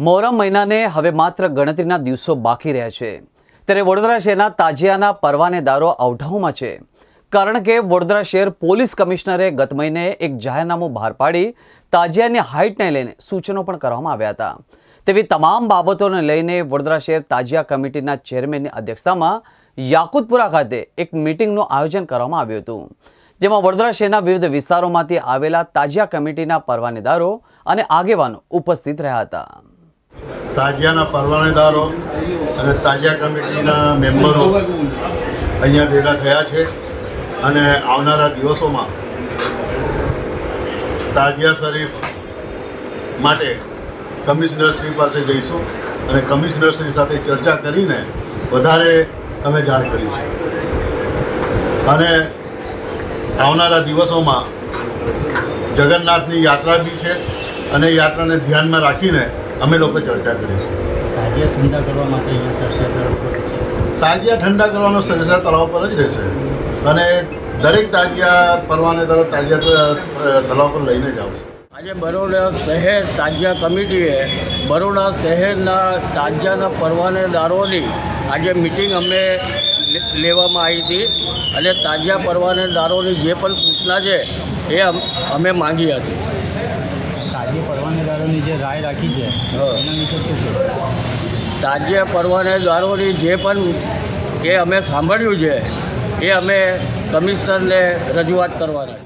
મોહરમ મહિનાને હવે માત્ર ગણતરીના દિવસો બાકી રહ્યા છે. ત્યારે વડોદરા શહેરના તાજિયાના પરવાનેદારો અવઢાવમાં છે. કારણ કે વડોદરા શહેર પોલીસ કમિશનરે ગત મહિને એક જાહેરનામું બહાર પાડી તાજિયાની હાઇટને લઈને સૂચનો પણ કરવામાં આવ્યા હતા. તેવી તમામ બાબતોને લઈને વડોદરા શહેર તાજિયા કમિટીના ચેરમેનની અધ્યક્ષતામાં યાકુતપુરા ખાતે એક મિટિંગનું આયોજન કરવામાં આવ્યું હતું. જેમાં વડોદરા શહેરના વિવિધ વિસ્તારોમાંથી આવેલા તાજિયા કમિટીના પરવાનેદારો અને આગેવાનો ઉપસ્થિત રહ્યા હતા. તાજિયાના પરવાનેદારો અને તાજિયા કમિટીના મેમ્બરો અહીંયા ભેગા થયા છે અને આવનારા દિવસોમાં તાજિયા શરીફ માટે કમિશનરશ્રી પાસે જઈશું અને કમિશનરશ્રી સાથે ચર્ચા કરીને વધારે અમે જાણ કરીશું. અને આવનારા દિવસોમાં જગન્નાથની યાત્રા બી છે અને યાત્રાને ધ્યાનમાં રાખીને અમે લોકો ચર્ચા કરીશું. તાજિયા ઠંડા કરવા માટે અહીંયા સરસા તરફ છે. તાજિયા ઠંડા કરવાનો સરસા તળાવ પર જ રહેશે. અને દરેક તાજિયા પરવાનેદારો તાજિયા અ, તળાવ પર લઈને જ આવશે. આજે બરોડા શહેર તાજિયા કમિટીએ બરોડા શહેરના તાજિયાના પરવાનેદારોની આજે મિટિંગ અમે લેવામાં આવી હતી. અને તાજિયા પરવાનેદારોની જે પણ સૂચના છે એ અમ- અમે માંગી હતી. તાજિયા પરવાનેદારોની જે રાય રાખી છે એના વિશે શું કહેવું તાજિયા પરવાનેદારોની જે પણ એ અમે સાંભળ્યું છે એ અમે કમિશનરને રજૂઆત કરવાના.